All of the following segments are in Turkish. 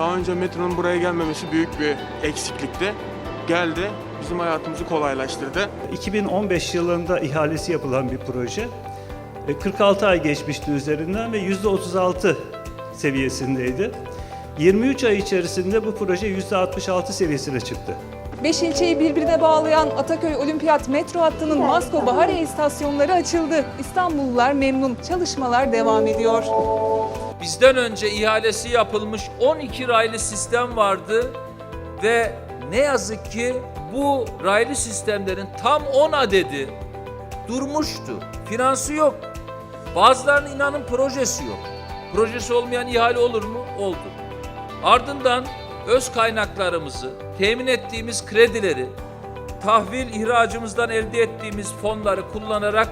Daha önce metronun buraya gelmemesi büyük bir eksiklikti. Geldi, bizim hayatımızı kolaylaştırdı. 2015 yılında ihalesi yapılan bir proje. E, 46 ay geçmişti üzerinden ve %36 seviyesindeydi. 23 ay içerisinde bu proje %66 seviyesine çıktı. Beş ilçeyi birbirine bağlayan Ataköy Olimpiyat metro hattının Masko Bahariye istasyonları açıldı. İstanbullular memnun. Çalışmalar devam ediyor. Bizden önce ihalesi yapılmış 12 raylı sistem vardı ve ne yazık ki bu raylı sistemlerin tam 10 adedi durmuştu. Finansı yok. Bazılarının inanın projesi yok. Projesi olmayan ihale olur mu? Oldu. Ardından öz kaynaklarımızı, temin ettiğimiz kredileri, tahvil ihracımızdan elde ettiğimiz fonları kullanarak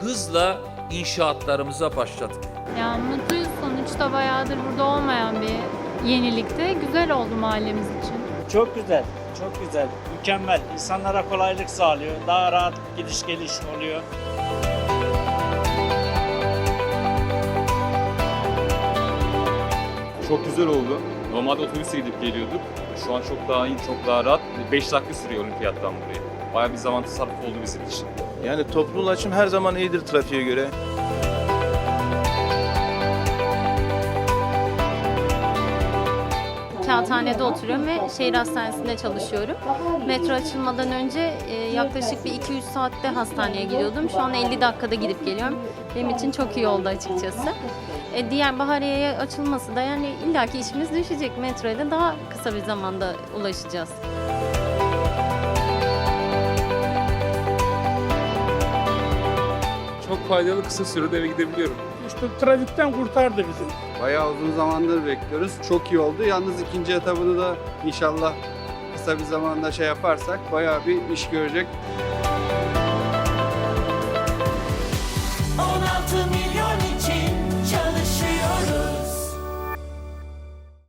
hızla inşaatlarımıza başladık. Ya mutluyuz sonuçta bayağıdır burada olmayan bir yenilikte. Güzel oldu mahallemiz için. Çok güzel, çok güzel, mükemmel. İnsanlara kolaylık sağlıyor, daha rahat gidiş geliş oluyor. Çok güzel oldu. Normalde otobüse gidip geliyorduk. Şu an çok daha iyi, çok daha rahat. 5 dakika sürüyor olimpiyattan buraya. Bayağı bir zaman tasarrufu oldu bizim için. Yani toplu ulaşım her zaman iyidir trafiğe göre. Kağıthane'de oturuyorum ve şehir hastanesinde çalışıyorum. Metro açılmadan önce e, yaklaşık bir 2-3 saatte hastaneye gidiyordum. Şu an 50 dakikada gidip geliyorum. Benim için çok iyi oldu açıkçası. E, diğer Bahariye'ye açılması da yani illaki işimiz düşecek. Metroya da daha kısa bir zamanda ulaşacağız. Çok faydalı kısa sürede eve gidebiliyorum. İşte trafikten kurtardı bizi. Bayağı uzun zamandır bekliyoruz. Çok iyi oldu. Yalnız ikinci etabını da inşallah kısa bir zamanda şey yaparsak bayağı bir iş görecek.